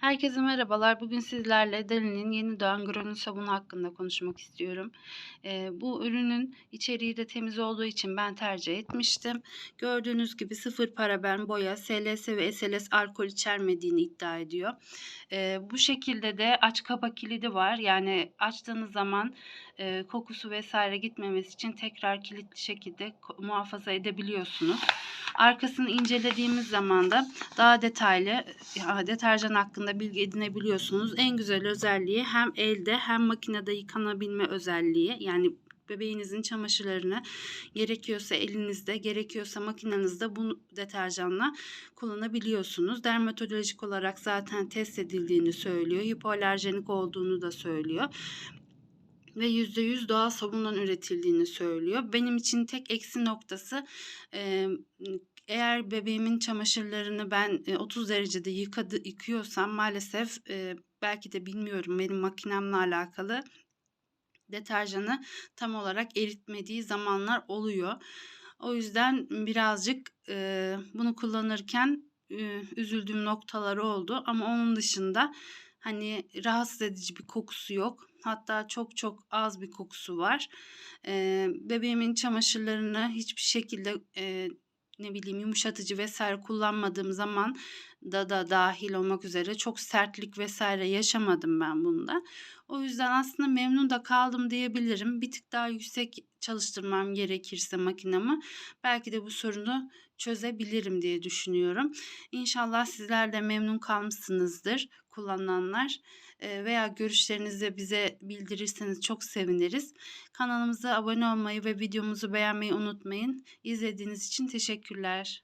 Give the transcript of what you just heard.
Herkese merhabalar. Bugün sizlerle Dali'nin yeni doğan Granül sabunu hakkında konuşmak istiyorum. Eee, bu ürünün içeriği de temiz olduğu için ben tercih etmiştim. Gördüğünüz gibi sıfır paraben boya, SLS ve SLS alkol içermediğini iddia ediyor. Eee, bu şekilde de aç kapa kilidi var. Yani açtığınız zaman eee, kokusu vesaire gitmemesi için tekrar kilitli şekilde muhafaza edebiliyorsunuz. Arkasını incelediğimiz zaman da daha detaylı ya, deterjan hakkında bilgi edinebiliyorsunuz. En güzel özelliği hem elde hem makinede yıkanabilme özelliği. Yani bebeğinizin çamaşırlarını gerekiyorsa elinizde, gerekiyorsa makinenizde bu deterjanla kullanabiliyorsunuz. Dermatolojik olarak zaten test edildiğini söylüyor. Hipoalerjenik olduğunu da söylüyor ve %100 doğal sabundan üretildiğini söylüyor. Benim için tek eksi noktası e, eğer bebeğimin çamaşırlarını ben e, 30 derecede yıkadı, yıkıyorsam maalesef e, belki de bilmiyorum benim makinemle alakalı deterjanı tam olarak eritmediği zamanlar oluyor. O yüzden birazcık e, bunu kullanırken e, üzüldüğüm noktaları oldu ama onun dışında hani rahatsız edici bir kokusu yok. Hatta çok çok az bir kokusu var. E, bebeğimin çamaşırlarını hiçbir şekilde e, ne bileyim yumuşatıcı vesaire kullanmadığım zaman da da dahil olmak üzere çok sertlik vesaire yaşamadım ben bunda. O yüzden aslında memnun da kaldım diyebilirim. Bir tık daha yüksek çalıştırmam gerekirse makinamı belki de bu sorunu çözebilirim diye düşünüyorum. İnşallah sizler de memnun kalmışsınızdır kullananlar veya görüşlerinizi bize bildirirseniz çok seviniriz. Kanalımıza abone olmayı ve videomuzu beğenmeyi unutmayın. İzlediğiniz için teşekkürler.